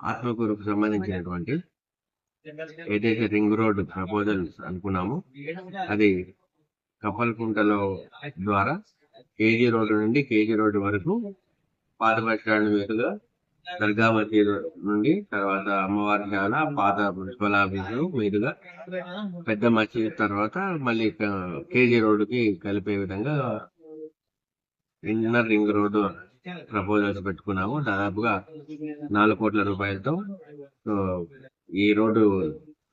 ఆత్మకూరుకు సంబంధించినటువంటి ఏదైతే ring road proposal అనుకున్నామో అది కప్పలకుంటలో ద్వారా కేజీ రోడ్డు నుండి కేజీ రోడ్డు వరకు పాత బస్ స్టాండ్ మీదుగా దర్గా మసీదు నుండి తర్వాత అమ్మవారి శాల పాత మున్సిపల్ ఆఫీసు మీదుగా పెద్ద మసీదు తర్వాత మళ్ళీ కేజీ రోడ్డుకి కలిపే విధంగా ఇన్నర్ రింగ్ రోడ్డు ప్రపోజల్స్ పెట్టుకున్నాము. దాదాపుగా నాలుగు కోట్ల రూపాయలతో ఈ రోడ్డు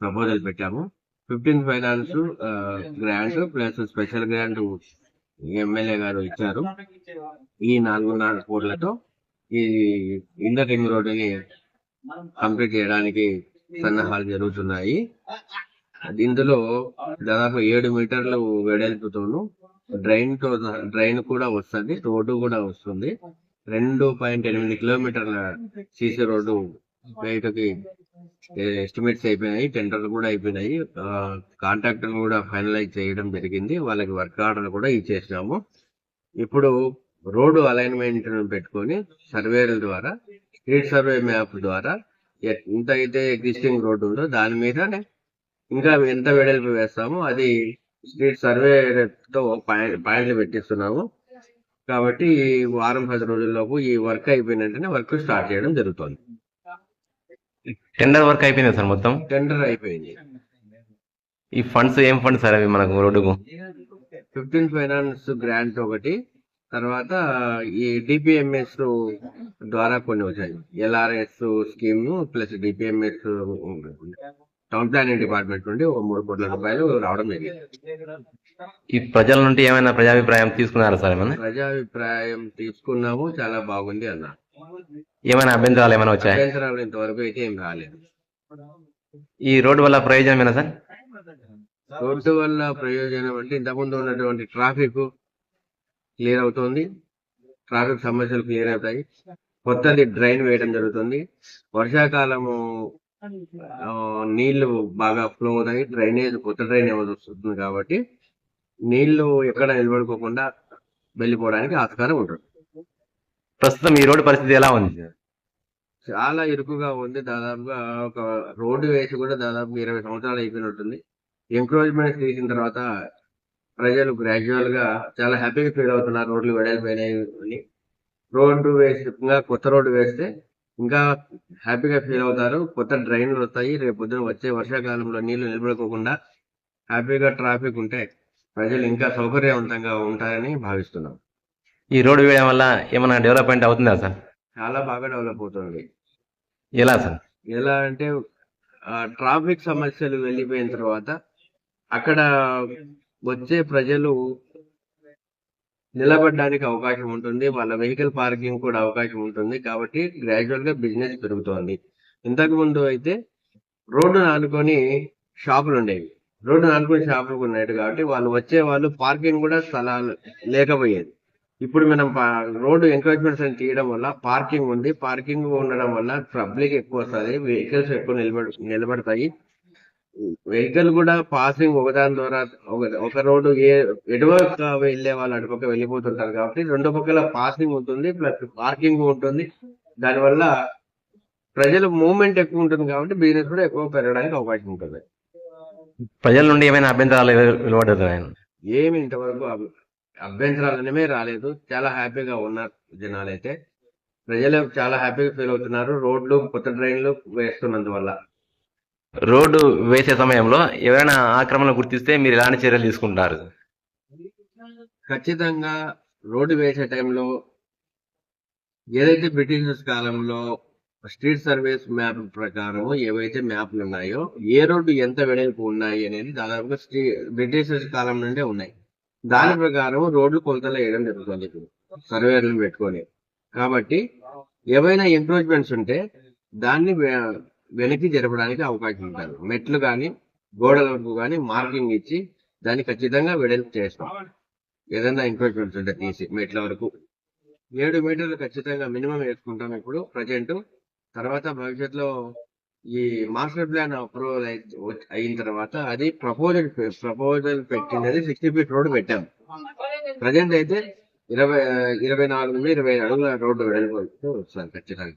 ప్రపోజల్ పెట్టాము. Fifteen finance grant plus special grant MLA గారు ఇచ్చారు. ఈ నాలుగున్నర కోట్లతో ఈ ఇన్నర్ రింగ్ రోడ్డుని కంప్లీట్ చేయడానికి సన్నాహాలు జరుగుతున్నాయి. ఇందులో దాదాపు ఏడు మీటర్లు వెడల్పుతోను డ్రైన్ డ్రైన్ కూడా వస్తుంది రోడ్డు కూడా వస్తుంది. రెండు పాయింట్ ఎనిమిది కిలోమీటర్ల సీసీ రోడ్డు బయటకి ఎస్టిమేట్స్ అయిపోయినాయి టెండర్లు కూడా అయిపోయినాయి. కాంట్రాక్టర్ కూడా ఫైనలైజ్ చేయడం జరిగింది. వాళ్ళకి వర్క్ ఆర్డర్ కూడా ఇచ్చేసినాము. ఇప్పుడు రోడ్డు అలైన్మెంట్ పెట్టుకొని సర్వేల ద్వారా స్ట్రీట్ సర్వే మ్యాప్ ద్వారా ఎంత అయితే ఎగ్జిస్టింగ్ రోడ్డు ఉందో దాని మీదనే ఇంకా ఎంత వెడల్పు వేస్తామో అది స్ట్రీట్ సర్వే తో పాయింట్- పాయింట్లు పెట్టిస్తున్నాము. కాబట్టి ఈ వారం పది రోజుల్లోపు ఈ వర్క్ అయిపోయిన వెంటనే వర్క్ స్టార్ట్ చేయడం జరుగుతుంది. టెండర్ వర్క్ అయిపోయింది సార్ మొత్తం? టెండర్ అయిపోయింది. ఈ ఫండ్స్ ఏం ఫండ్స్ సార్ అవి మనకు రోడ్డుకు? ఫిఫ్టీన్ ఫైనాన్స్ గ్రాంట్ ఒకటి తర్వాత ఈ డిపిఎంఎస్ ద్వారా కొన్ని వచ్చాయి. LRS scheme plus DPMS town planning department నుండి ఒక మూడు కోట్ల రూపాయలు రావడం జరిగింది. ఈ ప్రజల నుండి ఏమైనా ప్రజాభిప్రాయం తీసుకున్నారా సార్ ఏమైనా ప్రజాభిప్రాయం తీసుకున్నాము చాలా బాగుంది అన్న ఏమైనా అభ్యంతరాలు ఏమైనా వచ్చాయి? అభ్యంతరాలు ఇంతవరకు అయితే ఏం రాలేదు. ఈ రోడ్డు వల్ల ప్రయోజనం ఏనా సార్? రోడ్డు వల్ల ప్రయోజనం అంటే ఇంతకుముందు ఉన్నటువంటి ట్రాఫిక్ క్లియర్ అవుతుంది. ట్రాఫిక్ సమస్యలు క్లియర్ అవుతాయి. కొత్తది డ్రైన్ వేయడం జరుగుతుంది. వర్షాకాలము నీళ్ళు బాగా ఫ్లో అవుతాయి డ్రైనేజ్ కొత్త డ్రైనేజ్ వస్తుంది కాబట్టి నీళ్ళు ఎక్కడ నిలబడుకోకుండా వెళ్ళిపోవడానికి ఆస్కారం ఉంటుంది. ప్రస్తుతం ఈ రోడ్డు పరిస్థితి ఎలా ఉంది చాలా ఇరుకుగా ఉంది. దాదాపుగా ఒక రోడ్డు వేసి కూడా దాదాపు ఇరవై సంవత్సరాలు అయిపోయినట్టుంది ఎంక్రోచ్మెంట్ తీసిన తర్వాత ప్రజలు గ్రాడ్యువల్గా చాలా హ్యాపీగా ఫీల్ అవుతున్నారు. రోడ్లు వెడల్పోయినాయి అని. రోడ్డు వేసి ఇంకా కొత్త రోడ్డు వేస్తే ఇంకా హ్యాపీగా ఫీల్ అవుతారు. కొత్త డ్రైన్లు వస్తాయి. రేపు పొద్దున వచ్చే వర్షాకాలంలో నీళ్ళు నిలబడుకోకుండా హ్యాపీగా ట్రాఫిక్ ఉంటే ప్రజలు ఇంకా సౌకర్యవంతంగా ఉంటారని భావిస్తున్నాం. ఈ రోడ్డు వేయడం వల్ల ఏమైనా డెవలప్మెంట్ అవుతుందా సార్? చాలా బాగా డెవలప్ అవుతుంది. ఎలా సార్? ఎలా అంటే ట్రాఫిక్ సమస్యలు వెళ్ళిపోయిన తర్వాత అక్కడ వచ్చే ప్రజలు నిలబడడానికి అవకాశం ఉంటుంది వాళ్ళ వెహికల్ పార్కింగ్ కూడా అవకాశం ఉంటుంది. కాబట్టి గ్రాడ్యువల్గా బిజినెస్ పెరుగుతోంది. ఇంతకు ముందు అయితే రోడ్డు ఆనుకొని షాపులు ఉండేవి. రోడ్డు ఆనుకొని షాపులు ఉన్నాయి కాబట్టి వాళ్ళు వచ్చే వాళ్ళు పార్కింగ్ కూడా స్థలాలు లేకపోయేది. ఇప్పుడు మనం పా- రోడ్డు ఎంకరేజ్మెంట్స్ అని తీయడం వల్ల పార్కింగ్ ఉంది. పార్కింగ్ ఉండడం వల్ల పబ్లిక్ ఎక్కువ వస్తుంది. వెహికల్స్ ఎక్కువ నిలబడి నిలబడతాయి. వెహికల్ కూడా పాసింగ్ ఒకదాని ద్వారా ఒక- రోడ్డు ఏ ఎటువైపు వెళ్ళే వాళ్ళు అటుపక్క వెళ్ళిపోతుంటారు కాబట్టి రెండు పక్కల పాసింగ్ ఉంటుంది ప్లస్ పార్కింగ్ ఉంటుంది. దానివల్ల ప్రజల మూవ్మెంట్ ఎక్కువ ఉంటుంది కాబట్టి బిజినెస్ కూడా ఎక్కువ పెరగడానికి అవకాశం ఉంటుంది. ప్రజల నుండి ఏమైనా అభ్యంతరాలు వెలువడుతున్నాయి ఏమి ఇంతవరకు అభ- అభ్యంతరాలు అనేవి రాలేదు. చాలా హ్యాపీగా ఉన్నారు జనాలు అయితే ప్రజలు చాలా హ్యాపీగా ఫీల్ అవుతున్నారు. రోడ్లు కొత్త డ్రైన్లు వేస్తున్నందువల్ల. రోడ్డు వేసే సమయంలో ఎవరైనా ఆక్రమణ గుర్తిస్తే మీరు ఎలాంటి చర్యలు తీసుకుంటారు? ఖచ్చితంగా రోడ్డు వేసే టైంలో ఏదైతే బ్రిటిషర్స్ కాలంలో స్ట్రీట్ సర్వీస్ మ్యాప్ ప్రకారం ఏవైతే మ్యాప్లు ఉన్నాయో ఏ రోడ్డు ఎంత వెడల్పు ఉన్నాయి అనేది దాదాపుగా స్ట్రీ బ్రిటిషర్స్ కాలం నుండే ఉన్నాయి. దాని ప్రకారం రోడ్లు కొలతలు వేయడం జరుగుతుంది ఇప్పుడు సర్వేలను పెట్టుకొని. కాబట్టి ఏవైనా ఎంక్రోచ్మెంట్స్ ఉంటే దాన్ని వెనక్కి జరపడానికి అవకాశం ఉంటుంది మెట్లు కానీ గోడల వరకు కానీ మార్కింగ్ ఇచ్చి దాన్ని ఖచ్చితంగా వెడల్పు చేస్తాం. ఏదైనా ఎంక్రోచ్మెంట్స్ ఉంటే తీసి మెట్ల వరకు. ఏడు మీటర్లు ఖచ్చితంగా మినిమం వేసుకుంటాం ఇప్పుడు ప్రజెంట్ తర్వాత భవిష్యత్తులో ఈ మాస్టర్ ప్లాన్ అప్రూవల్ అయిన తర్వాత అది ప్రపోజల్ ప్రపోజల్ పెట్టినది సిక్స్టీ ఫీట్ రోడ్ పెట్టాం. ప్రజెంట్ అయితే ఇరవై ఇరవై నాలుగు నుండి ఇరవై అడుగుల రోడ్డు వెడల్పు వస్తుంది ఖచ్చితంగా.